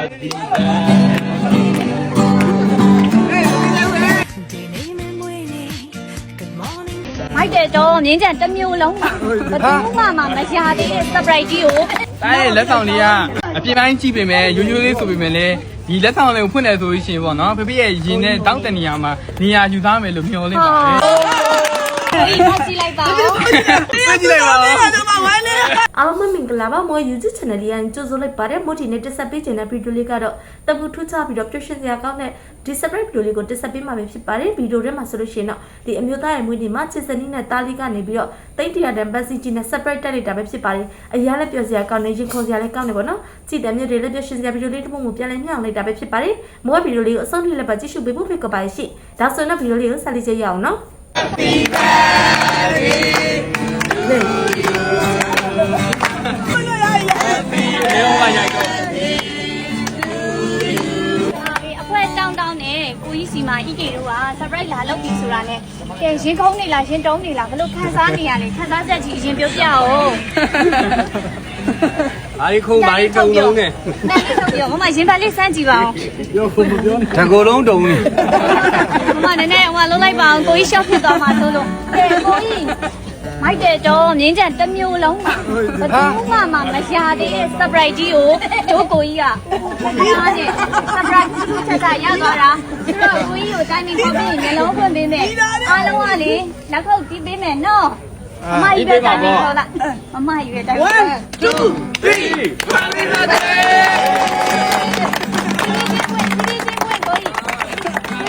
မိုက်တယ်တော့မြင်းကြံတစ်မျိုးလုံးမှာဘယ်သူမှမမရသေးတဲ့ surprise ကြီးကိုအဲလက်ဆောင်လေးကအပြင်ပိုင်းကြည့်ပေမဲ့ရိုးရိုးလေးဆိုပေမဲ့လည်းဒီလက်ဆောင်လေးကိုဖွင့်တယ်ဆိုလို့ရှိရင်ပေါ့နော်ဖေဖေရဲ့ရင်နဲ့တောက်တဲ့နေရာမှာနေရာယူသားမယ်လို့မျှော်လင့်ပါတယ်ဒီ ဖတ်ကြည့်လိုက်ပါဦးဆက်ကြည့်လိုက်ပါဦးအားလုံးပဲမင်္ဂလာပါမော YouTube channel လေးရင်ကြိုဆိုလိုက်ပါတယ်မို့ဒီနေ့တက်ဆက်ပေးခြင်းတဲ့ဗီဒီယိုလေးကတော့တပူထူးခြားပြီးတော့ပျော်ရွှင်စရာကောင်းတဲ့ဒီ surprise ဗီဒီယိုလေးကိုတက်ဆက်ပေးမှာပဲဖြစ်ပါတယ်ဗီဒီယိုထဲမှာဆိုလို့ရှိရင်တော့ဒီအမျိုးသားရဲ့မွေးနေ့မှာချစ်စနီးနဲ့တားလေးကနေပြီးတော့တိတ်တရာတန်ပတ်စီကြီးနဲ့ surprise တက်လိုက်တာပဲဖြစ်ပါတယ်အရာလည်းပျော်စရာကောင်းနေရင်ခေါ်စရာလည်းကောင်းနေပါတော့ကြည်တယ်မြတ်တွေလည်းပျော်ရွှင်စရာဗီဒီယိုလေးတစ်ပုံကိုပြန်လည်မျှော်လိုက်တာပဲဖြစ်ပါတယ်မောဗီဒီယိုလေးကိုအဆုံးထိလည်းပါကြည့်ရှုပေးဖို့ဖိတ်ခေါ်ပါရရှိဒါဆိုရင်တော့ဗီဒီယိုလေးကိုဆက်လက်ကြည့်ရအောင်နော်ရေဝါရို က်တော့အဖွဲတောင်းတောင်းနဲ့ကိုကြီးစီမာအီကေတို့က surprise လာလုပ်ပြီဆိုတာနဲ့ကဲရင်ခုံးနေလားရင်တုံးနေလားဘလို့ခံစားနေရလဲခံစားချက်ကြီးအရင်ပြောပြအောင် ဘာဒီခုံဘာဒီတုံလုံးနဲ့နားလေးထုတ်ပြောမမရင်ပါလေးစမ်းကြည့်ပါအောင်တကိုယ်လုံးတုံနေမမနည်းနည်းဟိုလုံးလိုက်ပါအောင်ကိုကြီးရှော့ဖြစ်သွားမှာဆိုလို့ကဲကိုကြီးမိုက်တယ်တော့မြင်းကြံတစ်မျိုးလုံးမှာဘယ်သူမှမမရသေးတဲ့ surprise ကြီးကိုတို့ကိုကြီးကအားနဲ့ surprise ကြီးချက်ချက်ရသွားတာဆိုတော့ကိုကြီးကိုတိုင်းနေခေါ်ပြီးနှလုံးဖွင့်ပေးမယ်အားလုံးကလေလက်ခုပ်တီးပေးမယ်နော် မမကြီးပဲတိုင်းနေခေါ်လိုက်မမကြီးပဲတိုင်းခေါ်လိုက်ဒ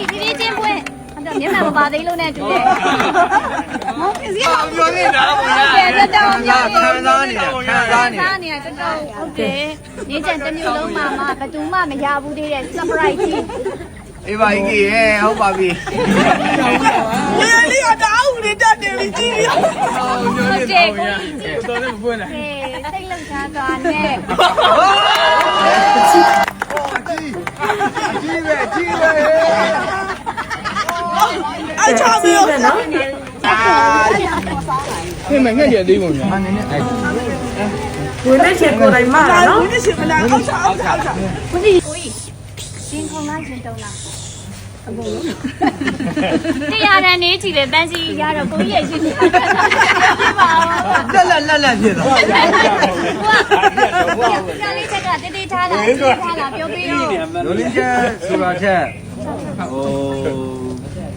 ီဒီချင်းပွင့်အဲ့မျက်နှာမပါသေးလို့နဲ့တူတယ်။ဟုတ်ပြီစီပါပြောနေတာပေါ့ကဲတော်တော်များခံစားနေတယ်ခံစားနေတယ်စားနေရတော်တော်ဟုတ်တယ်။နေချင်တစ်မျိုးလုံးမှာမှဘယ်သူမှမရဘူးသေးတဲ့ surprise ကြီး အေးပါကြီးရဲ့ဟုတ်ပါပြီဝေလေးကတအားဦးလေးတက်တယ်ကြီးကြီးဟုတ်တယ်ကိုကြီးတော်တယ်မဖွင့်နဲ့ကဲစိတ်လုံချာသွားနဲ့ကြီးပဲကြီးပဲအချာမီပဲနော်ပြင်မယ်ငှက်ရသေးပုံများနည်းနည်းအဲ့ဝင်တဲ့ချိန်ကိုယ်တိုင်မှာဒါနော်ဝင်းရှိမလားအောက်ချာအောက်ချာအောက်ချာကိုကြီးကိုကြီးရှင်ခုံလားရှင်တုံးလား အကုန်လုံးတရားရန်နေကြည့်တယ်ပန်းစီရတော့ကိုကြီးရဲ့ရှင်ပြပါဦးလက်လက်လက်လက်ဖြစ်သွားဟုတ်ကဲ့။လေးချက်ကတေးသေးထားလားတေးထားလားပြောပြရောလိုလင်းချက်ဆိုတာချက်ဟို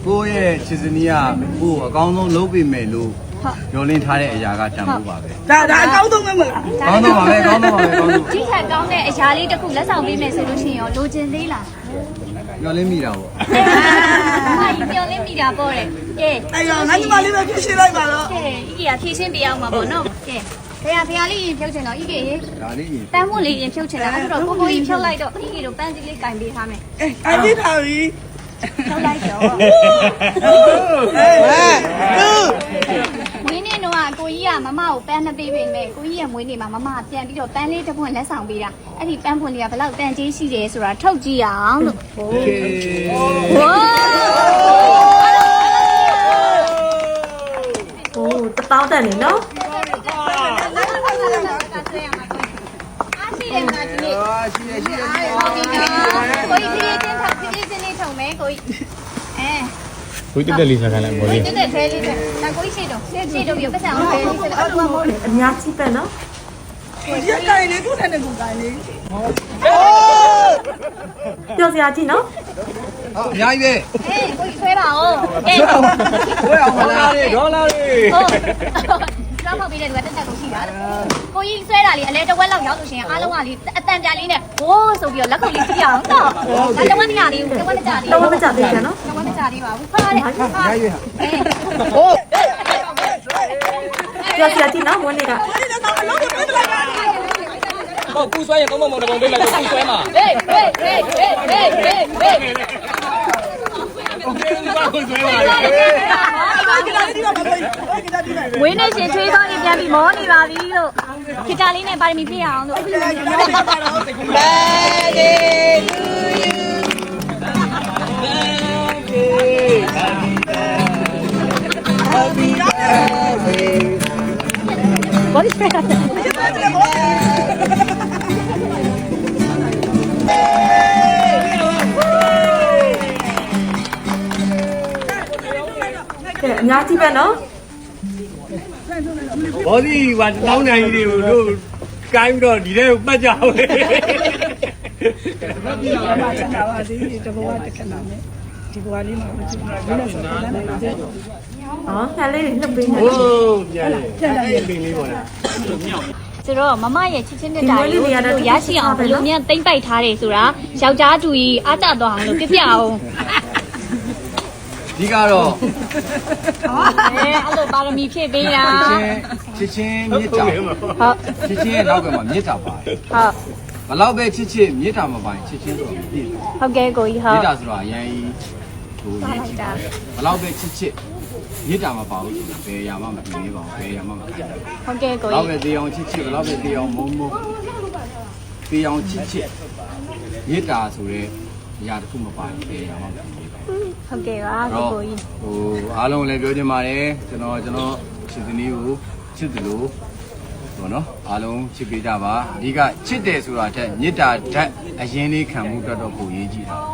ကိုယ့်ရဲ့ချစ်စနီးကကိုယ့်ကိုအကောင်းဆုံးလုပ်ပေးမယ်လို့ ညှော်လင်းထားတဲ့အရာကတန်ဖို့ပါပဲဒါဒါအကောင်းဆုံးပဲမလားကောင်းတော့ပါပဲကောင်းတော့ပါပဲကောင်းတော့ဒီထက်ကောင်းတဲ့အရာလေးတစ်ခုလက်ဆောင်ပေးမယ်ဆိုလို့ရှိရင်ရောလိုချင်သေးလားညှော်လင်းမိတာပေါ့။ဟာဒီပြောလေးမိတာပေါ့တဲ့။ကဲအဲ့ရောငါညီမလေးပဲဖြစ်ရှင်းလိုက်ပါတော့ကဲဤကြီးကဖြည့်ရှင်းပြအောင်ပါပေါ့နော်။ကဲဖေရဖေရလေးရင်ဖြုတ်ချင်တော့ဤကြီးရေဒါလေးကြီးပန်းမွတ်လေးရင်ဖြုတ်ချင်တာအဲ့တော့ကိုကိုကြီးဖြုတ်လိုက်တော့ဤကြီးတို့ပန်းစီလေးကင်ပေးထားမယ်အေးအဲ့ဒီထားပြီ။ဖြုတ်လိုက်တော့အေးဟဲ့သူမွေးနေ့တော့ ကိုကြီးကမမကိုပန်းမပေးပေမဲ့ကိုကြီးရဲ့မွေးနေ့မှာမမကပြန်ပြီးတော့ပန်းလေးတစ်ပွင့်လက်ဆောင်ပေးတာအဲ့ဒီပန်းပွင့်လေးကဘယ်လောက်တန်ကြေးရှိတယ်ဆိုတာထုတ်ကြည့်ရအောင်လို့ဝါဟိုတပေါင်းတန်နေနော်အားရှိတယ်မလားဒီနေ့အာရှိရရှိရရှိရဟုတ်ပြီနော်ကိုကြီးဖြည်းဖြည်းချင်းထောက်ဖြည်းဖြည်းချင်းလေးထုံမယ်ကိုကြီးအဲ ဝိတက်တက်လေးစားခိုင်းလိုက်မော်လေးတက်တက်သေးလေးနဲ့ဒါကိုကြီးရှေ့တော့ရှေ့ရှေ့တော့ပြပတ်စံအောင်ပဲလေးစတော့အတူမဟုတ်လေအများကြီးပဲနော်ဒီကိုင်လေးခုနဲ့နဲ့ကိုကိုင်လေးပျော်စရာကြီးနော်အများကြီးပဲအေးကိုကြီးဆွဲပါဦးအေးဝဲအောင်မလားဒေါ်လာလေးဟုတ်တော့ဖောက်ပြီးတဲ့သူကတက်တက်ကိုရှိတာကိုကြီးဆွဲတာလေအလဲတစ်ဝက်လောက်ရောက်လို့ရှိရင်အားလုံးကလေအတန်ပြလေးနဲ့ဟိုးဆိုပြီးတော့လက်ခုပ်လေးကြည့်အောင်တော့ဒါတစ်ဝက်မရလေးဘူးတစ်ဝက်မကြလေးတော့မကြသေးဘူးနော် လာသေးပါဘူးဖားတယ်ဖားတယ်ဟိုးကြောက်စရာတိနော်မွန်းနေကဟုတ်ကူဆွဲရင်သုံးပုံပုံတစ်ပုံပေးလိုက်ကူဆွဲမှာဟေးဟေးဟေးဟေးဟေးဟေးဟေးဝင်းနဲ့ရှင်ချွေးသွားရင်ပြန်ပြီးမောနေပါပြီလို့ခိတာလေးနဲ့ပါရမီပြည့်အောင်လို့ဘယ်ဒီလူ What is that? Okay, အများကြီးပဲနော်ဘောဒီဝါတောင်းနိုင်ကြီးတွေကိုတို့ကိုင်းပြီးတော့ဒီထဲကိုပတ်ကြအောင်လေဘာဖြစ်လာပါ့မလဲတဘောကတခဏနဲ့ ဒီဘဝလေးမှာမကြည့်ဘူးဘယ်လိုဆိုတော့လည်းမကြည့်ဘူးอ๋อငါလေးတွေနှုတ်ပေးနေဟိုးပြန်လေပြန်လေပင်လေးပေါ်လာဆိုတော့မမရဲ့ချစ်ချင်းနဲ့တာကိုရရှိအောင်ဘယ်လိုများတိမ့်ပိုက်ထားတယ်ဆိုတာယောက်ျားတူကြီးအားကြသွားအောင်လို့ပြပြအောင်ဒီကတော့အဲအဲ့လိုပါရမီဖြည့်ပေးတာချစ်ချင်းချစ်ချင်းမြစ်တာဟုတ်ချစ်ချင်းရဲ့နောက်ကမှာမြစ်တာပါတယ်ဟုတ်ဘလောက်ပဲချစ်ချစ်မြစ်တာမပိုင်ချစ်ချင်းဆိုတော့ပြည့်တယ်ဟုတ်ကဲ့ကိုကြီးဟုမြတ်စ်တာဆိုတော့အရင် ဟိုရေးကြည့်တာဘလောက်ပဲချစ်ချစ်မြစ်တာမပါဘူးဆိုတာဘယ်အရာမှမပြီးသေးပါဘူးဘယ်အရာမှမဖြစ်ဘူးဟုတ်ကဲ့ကိုဘလောက်ပဲကြီးတေးအောင်ချစ်ချစ်ဘလောက်ပဲတေးအောင်မုံမုံတေးအောင်ချစ်ချစ်မြစ်တာဆိုတော့အရာတစ်ခုမပိုင်ဘယ်အရာမှမဖြစ်ဘူးဟုတ်ကဲ့ပါအဲ့တော့ကိုကြီးဟိုအားလုံးလည်းပြောချင်ပါတယ်ကျွန်တော်ကျွန်တော်ချစ်သူနီးကိုချစ်တယ်လို့ဘောနော်အားလုံးချစ်ပေးကြပါအဓိကချစ်တယ်ဆိုတာထက်မေတ္တာဓာတ်အရင်လေးခံမှုတော့တော့ကိုရေးကြည့်တာဟုတ်ကဲ့ကိုကြီး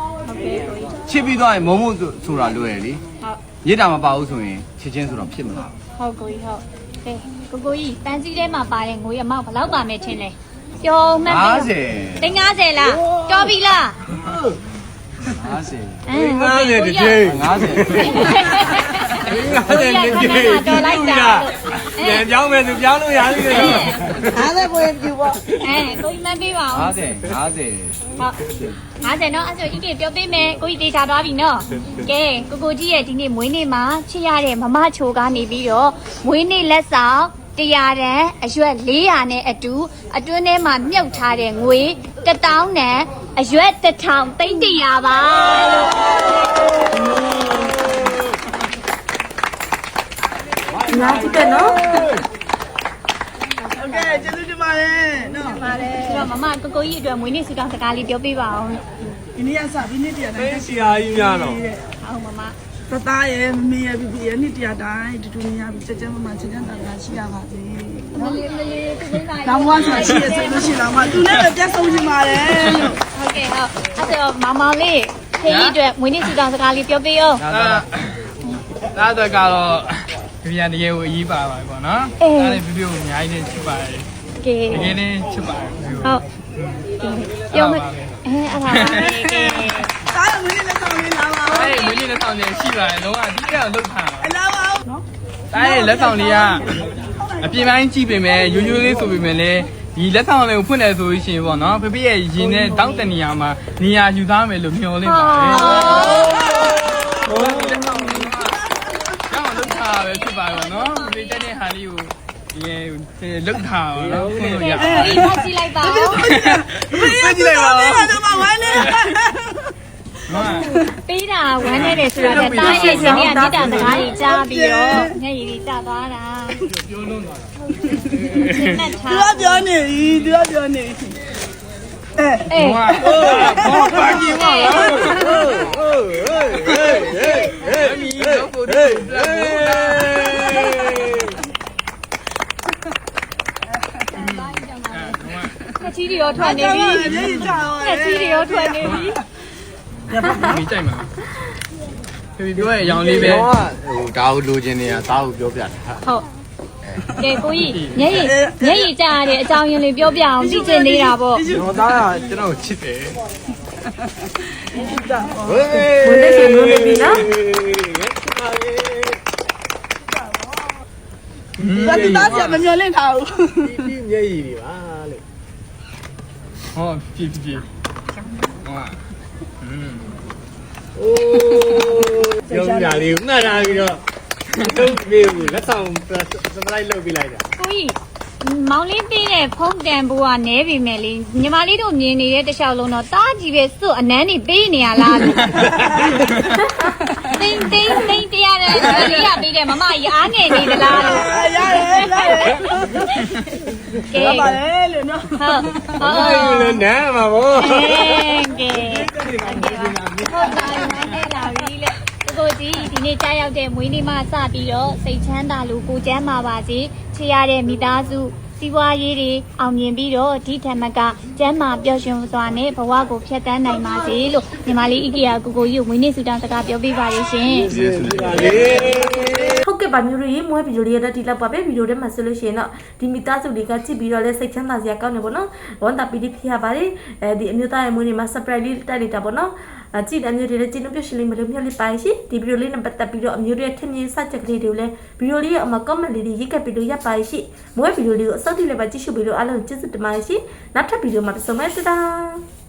ချစ်ပြီးသွားရင်မုံမုံဆိုတာလွယ်လေဟုတ်မေတ္တာမပါဘူးဆိုရင်ချစ်ချင်းဆိုတော့ဖြစ်မလားဟုတ်ကိုကြီးဟုတ်ကဲကိုကိုကြီးတန်စီထဲမှာပါတဲ့ငွေအမောက်ဘယ်လောက်ပါမယ်ထင်လဲပြောမှန်းသိသိန်း90လားတော်ပြီလား50အင်းငါးနဲ့တစ်ချိန်50ငါးနဲ့တစ်ချိန်တော်လိုက်တာပြန်ကြောင်းမယ်သူပြောင်းလို့ရပြီလေအားလည်းကိုရင်ပြပေါ့အဲကိုကြီးမှန်းပေးပါဦး50 50 ဟုတ်50နော်အဲ့ဆိုအစ်ကြီးပြောပေးမယ်ကိုကြီးတေချာသွားပြီနော်ကဲကိုကိုကြီးရဲ့ဒီနေ့မွေးနေ့မှာချစ်ရတဲ့မမချိုကနေပြီးတော့မွေးနေ့လက်ဆောင်100တန်အရွက်400နဲ့အတူအတွင်းထဲမှာမြုပ်ထားတဲ့ငွေ1000တန်အရွက်1000သိန်း100ပါလို့ငါကြည့်တယ်နော် ကျေးဇူးတင်ပါတယ်နော် ပါတယ်ဆိုတော့မမကိုကိုကြီးအတွက်မွေးနေ့ဆုတောင်းစကားလေးပြောပြပါအောင်လို့ဒီနေ့ကစဒီနေ့တရားတိုသိင်းစီယာကြီးများတော့ဟုတ်မမသသားရဲ့မမေရဲ့ပြပြရဲ့နေ့တရားတိုင်းတူတူနေရပြီစကြမမချင်တဲ့တာကရှိရပါစေမလေးမလေးကိုကိုကြီးကောင်းဝါဆိုရှိရဆိုလို့ရှိတော့မှသူနဲ့ပဲပြတ်ဆုံးချင်ပါတယ်လို့ဟုတ်ကဲ့ဟုတ်အဲ့တော့မမလေးဖေးကြီးအတွက်မွေးနေ့ဆုတောင်းစကားလေးပြောပြအောင်ဒါဒါတော့ကတော့ ပြန်တကယ်ကိုအရေးပါပါပေါ့နော်ဒါလည်းပြပြကိုအများကြီးနဲ့ချစ်ပါတယ်ကဲတကယ်လည်းချစ်ပါတယ်ပြပြဟုတ်ပြောမအဲအဲ့ဒါပါပဲကဲသားရမင်းနဲ့ဆောင်နေလာပါအဲ့ဒီမင်းလေးလက်ဆောင်တွေရှိပါတယ်လုံးဝအတိအကျလုတ်ထားအလားပါနော်တာအဲ့ဒီလက်ဆောင်လေးကအပြင်ပိုင်းကြည့်ပေမဲ့ရိုးရိုးလေးဆိုပေမဲ့လည်းဒီလက်ဆောင်လေးကိုဖွင့်တယ်ဆိုလို့ရှိရင်ပေါ့နော်ဖေဖေရဲ့ရင်နဲ့တောင်းတနေရာမှာနေရာယူသားမယ်လို့မျှော်လင့်ပါတယ်ဟိုလက်ဆောင်လေးကကျောင်းလုတ်ထား ပဲဖြစ်ပါတော့နော်ဖေဖေတဲ့ဟာလေးကိုဒီလုတ်ထားပါတော့ဖွင့်လို့ရပါအေးဖတ်ကြည့်လိုက်ပါဦးဖွင့်ကြည့်လိုက်ပါဦးတော့မှဝမ်းနေဟုတ်ပေးတာဝမ်းနေတယ်ဆိုတော့တားရဲ့ရှင်ကတိတာစကားကြီးကြားပြီးတော့ညရည်ကြီးကျသွားတာပြောလုံးသွားရှင်းမှတ်သူထားကပြောနေပြီသူကပြောနေပြီအဲအေးဟိုဘောပါကြီးပါလား ဟိုးဟိုးဟိုးဟေးဟေးဟေး အမီတော့ကိုဒီလက်ကိုလာ ခချီတွေ ရောထွက်နေပြီရေးကြတော့ခချီတွေရောထွက်နေပြီမိကြိုက်မှာဖေပြောရဲ့အရောင်လေးပဲတော့ဟိုဒါကိုလိုချင်နေတာသားကိုပြောပြတာဟုတ်ကဲကိုကြီးညရည်ညရည်ကြားရတဲ့အကြောင်းရင်းလေးပြောပြအောင်သိချင်နေတာပေါ့ကျွန်တော်သားကကျွန်တော်ချစ်တယ်ဟေးဘုန်းနဲ့ရှင်လို့နေပြီနော်ဒါသူသားစီမမျောလင့်ထားဘူးဒီမျက်ရည်တွေပါ လေဟောပြပြပြဟောอืมအိုးပြောပြလေးမှတ်ထားပြီးတော့လုံးပြေဘူးလက်ဆောင်စပလိုက်လုပ်ပြလိုက်တာကိုကြီးမောင်လေးပေးတဲ့ဖုံးတန်ဘူးကနဲပြီမဲ့လေညီမလေးတို့မြင်နေတဲ့တစ်လျှောက်လုံးတော့တားကြီးပဲစွတ်အနန်းနေပေးနေရလားလို့တင်းတင်းတင်းတရားတဲ့လေးရပေးတယ်မမကြီးအားငယ်နေသလားလို့ရတယ်ရတယ်ကဲရဟုတ်ပါဟုတ်လေလို့ နော်ဟုတ်အဲ့ဒီလည်းနမ်းမှာဗောကဲဟုတ်ပါဘူးနဲ့လာပြီလေကိုကြီးဒီနေ့ကြားရောက်တဲ့မွေးနေ့မှစပြီးတော့စိတ်ချမ်းသာလို့ကိုကျမ်းပါပါစေချေရတဲ့မိသားစုစီးပွားရေးတွေအောင်မြင်ပြီးတော့ဒီထက်မကကျမ်းမာပျော်ရွှင်စွာနဲ့ဘဝကိုဖြတ်တန်းနိုင်ပါစေလို့ညီမလေးအီကီယာကိုကိုကြီးကိုမွေးနေ့ဆုတောင်းစကားပြောပြပါရရှင်ဒီပါလေ ဗာမျိုးတွေမွေးဗီဒီယိုလေးရတဲ့ဒီလောက်ပါပဲဗီဒီယိုထဲမှာဆိုလို့ရှိရင်တော့ဒီမိသားစုတွေကကြည့်ပြီးတော့လဲစိတ်ချမ်းသာစရာကောင်းတယ်ပေါ့နော်ဝန်တာပီတိဖြစ်ရပါတယ်အဲဒီအမျိုးသားရဲ့မွေးနေ့မှာ surprise လေးတက်လိုက်တာပေါ့နော်အကြည့်တဲ့အမျိုးတွေလည်းကျင်းလို့ပြရှင်လေးမလို့မျှော်လင့်ပါရှိဒီဗီဒီယိုလေးနဲ့ပတ်သက်ပြီးတော့အမျိုးတွေထင်မြင်စချက်ကလေးတွေကိုလည်းဗီဒီယိုလေးရဲ့အမှာ comment လေးတွေရေးခဲ့ပြီးလို့ရပါရှိမွေးဗီဒီယိုလေးကိုအစောတိလည်းပဲကြည့်ရှုပြီးလို့အားလုံးကျေးဇူးတင်ပါတယ်ရှိနောက်ထပ်ဗီဒီယိုမှာပြန်ဆုံမယ်တဒါ